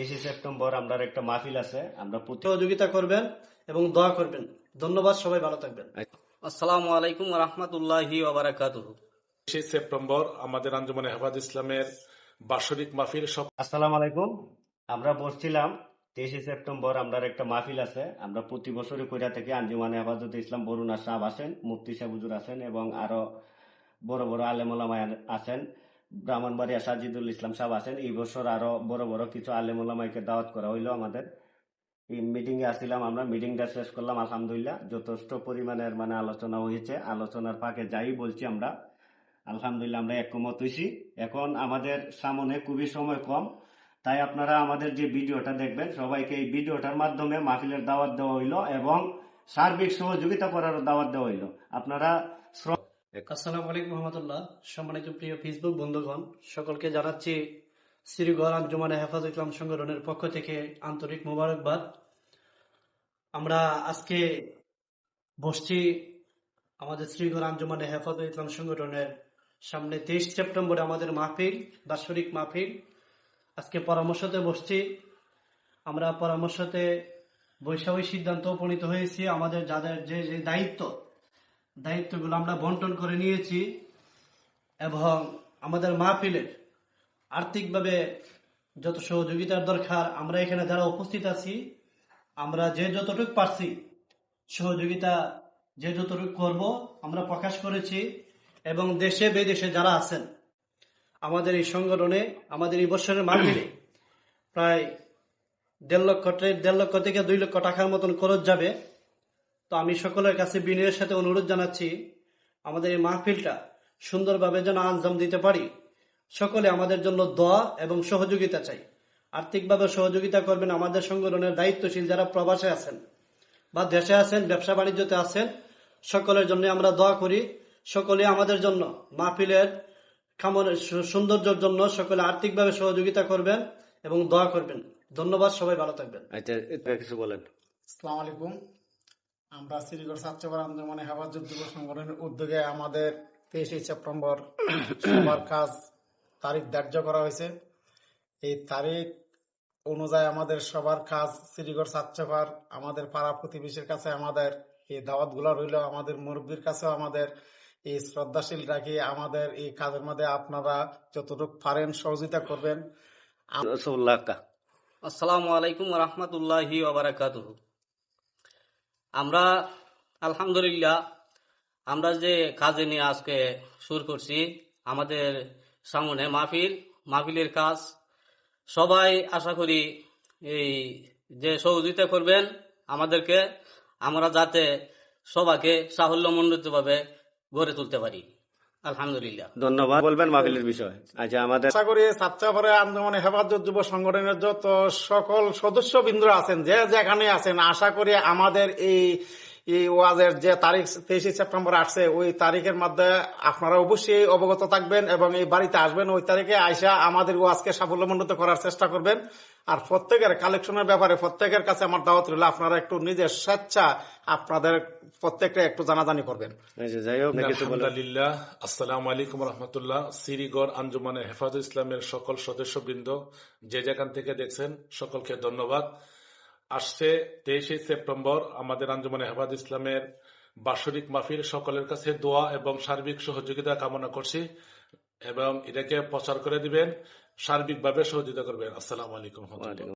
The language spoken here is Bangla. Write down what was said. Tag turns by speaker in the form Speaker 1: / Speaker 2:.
Speaker 1: তেইশে সেপ্টেম্বর আমরা একটা মাহফিল আছে। আমরা প্রতি
Speaker 2: সহযোগিতা করবেন এবং দোয়া করবেন। ধন্যবাদ সবাই ভালো থাকবেন।
Speaker 3: আসসালামু আলাইকুম রহমতুল্লাহি
Speaker 4: তেইশে সেপ্টেম্বর আমাদের আঞ্জুমান হেফাজ ইসলামের বাৎসরিক মাহফিল সব
Speaker 1: আসসালামু আলাইকুম। আমরা বসছিলাম তেইশে সেপ্টেম্বর আমরা একটা মাহফিল আছে। আমরা প্রতি বছরই কইরা থেকে আঞ্জুমানে হেফাজতে ইসলাম বরুণা সাহেব আসেন মুফতি সাহেব হুজুর আছেন এবং আরও বড় বড় আলেমুলামায় আছেন। ব্রাহ্মণবাড়িয়া সাজিদুল ইসলাম সাহেব আছেন এই বছর আরও বড় বড় কিছু আলেমুলামাইকে দাওয়াত করা হইল আমাদের। এই মিটিং এ আসছিলাম আমরা মিটিংটা শেষ করলাম, আলহামদুলিল্লাহ। যথেষ্ট পরিমাণের মানে আলোচনা হয়েছে, আলোচনার ফাঁকে যাই বলছি আমরা। আলহামদুলিল্লাহ আমরা একমত হয়েছি এখন আমাদের সামনে খুবই সময় কম। তাই আপনারা আমাদের যে ভিডিওটা দেখবেন, সবাইকে এই ভিডিওটার মাধ্যমে মাহফিলের দাওয়াত দেওয়া হইল এবং সার্বিক সহযোগিতা করার দাওয়াত দেওয়া হইল। আপনারা
Speaker 2: আসসালামু আলাইকুম রহমতুল্লাহ। সম্মানিত প্রিয় ফেসবুক বন্ধুগণ, সকলকে জানাচ্ছি শ্রীগড় আঞ্জুমানে হেফাজ ইসলাম সংগঠনের পক্ষ থেকে আন্তরিক মোবারকবাদ। আমরা আজকে বসছি আমাদের শ্রীগড় আঞ্জুমানে হেফাজ ইসলাম সংগঠনের সামনে তেইশ সেপ্টেম্বরে আমাদের মাহফিল, বাৎসরিক মাহফিল। আজকে পরামর্শতে বসছি। আমরা পরামর্শতে বৈশাখী সিদ্ধান্ত উপনীত হয়েছি। আমাদের যাদের যে যে দায়িত্ব দায়িত্বগুলো আমরা বন্টন করে নিয়েছি এবং আমাদের মাহফিলের আর্থিকভাবে যত সহযোগিতার দরকার, আমরা এখানে যারা উপস্থিত আছি, আমরা যে যতটুকু পারছি সহযোগিতা যে যতটুকু করব আমরা প্রকাশ করেছি এবং দেশে বিদেশে যারা আছেন, আমাদের এই সংগঠনে, আমাদের এই বছরের মাহফিলে প্রায় দেড় লক্ষ দেড় লক্ষ থেকে দুই লক্ষ টাকার মতন খরচ যাবে। তো আমি সকলের কাছে বিনয়ের সাথে অনুরোধ জানাচ্ছি আমাদের এই মাহফিলটা সুন্দরভাবে যেন আঞ্জাম দিতে পারি। সকলে আমাদের জন্য দোয়া এবং সহযোগিতা চাই। আর্থিকভাবে সহযোগিতা করবেন আমাদের সংগঠনের দায়িত্বশীল যারা প্রবাসে আছেন বা দেশে আছেন ব্যবসা বাণিজ্যতে আছেন সকলের জন্য আমরা দোয়া করি। সকলে আমাদের জন্য মাহফিলের কামনের সু- সৌন্দর্যের জন্য সকলে আর্থিকভাবে সহযোগিতা করবেন এবং দোয়া করবেন। ধন্যবাদ সবাই ভালো থাকবেন।
Speaker 1: আচ্ছা কিছু বলেন।
Speaker 5: আসসালামু আলাইকুম। আমরা শ্রীগড় ছাত্রবার আন্দোলনে হেফাজত যুব সংগঠনের উদ্যোগে আমাদের তেইশে সেপ্টেম্বর সবার কাজ তারিখ ধার্য করা হয়েছে। এই তারিখ অনুযায়ী আমাদের সবার কাজ শ্রীগড় ছাত্রবার আমাদের পাড়া প্রতিবেশীর কাছে আমাদের এই দাওয়াতগুলা রইল আমাদের মুরব্বীর কাছেও আমাদের এই শ্রদ্ধাশীল রাখি আমাদের এই কাজের মধ্যে আপনারা যতটুকু পারেন সহযোগিতা করবেন।
Speaker 3: আসসালামু আলাইকুম রহমতুল্লাহি আমরা, আলহামদুলিল্লাহ, আমরা যে কাজে নিয়ে আজকে শুরু করছি, আমাদের সামনে মাহফিল, মাহফিলের কাজ। সবাই আশা করি এই যে সহযোগিতা করবেন আমাদেরকে, আমরা যাতে সবাইকে সাহল্যমণ্ডিতভাবে গড়ে তুলতে পারি। আলহামদুলিল্লাহ।
Speaker 1: ধন্যবাদ। বলবেন মাহফিলের বিষয়। আচ্ছা আমাদের
Speaker 5: আশা করি ছাত্রপরে আন্দোলনে হেফাজত যুব সংগঠনের যত সকল সদস্য বিন্দু আছেন যে যেখানে আছেন আশা করি আমাদের এই এই ওয়াজের যে তারিখ তেইশে সেপ্টেম্বর আসছে ওই তারিখের মধ্যে আপনারা অবশ্যই অবগত থাকবেন এবং এই বাড়িতে আসবেন। ওই তারিখে আইসা আমাদের ওয়াজকে সাফল্যমণ্ডিত করার চেষ্টা করবেন। আর প্রত্যেকের কালেকশনের ব্যাপারে প্রত্যেকের কাছে আমার দাওয়াত রইল আপনারা একটু নিজের স্বেচ্ছা আপনাদের প্রত্যেকটা একটু জানাজানি করবেন।
Speaker 4: আলহামদুলিল্লাহ আসসালামু আলাইকুম রহমতুল্লাহ। সিরিগড় আঞ্জুমানে হেফাজ ইসলামের সকল সদস্যবৃন্দ যে যেখান থেকে দেখছেন সকলকে ধন্যবাদ। আসছে তেইশে সেপ্টেম্বর আমাদের আঞ্জুমানে হেফাজ ইসলামের বাৎসরিক মাহফিল। সকলের কাছে দোয়া এবং সার্বিক সহযোগিতা কামনা করছি এবং এটাকে প্রচার করে দিবেন, সার্বিকভাবে সহযোগিতা করবেন। আসসালাম আলাইকুম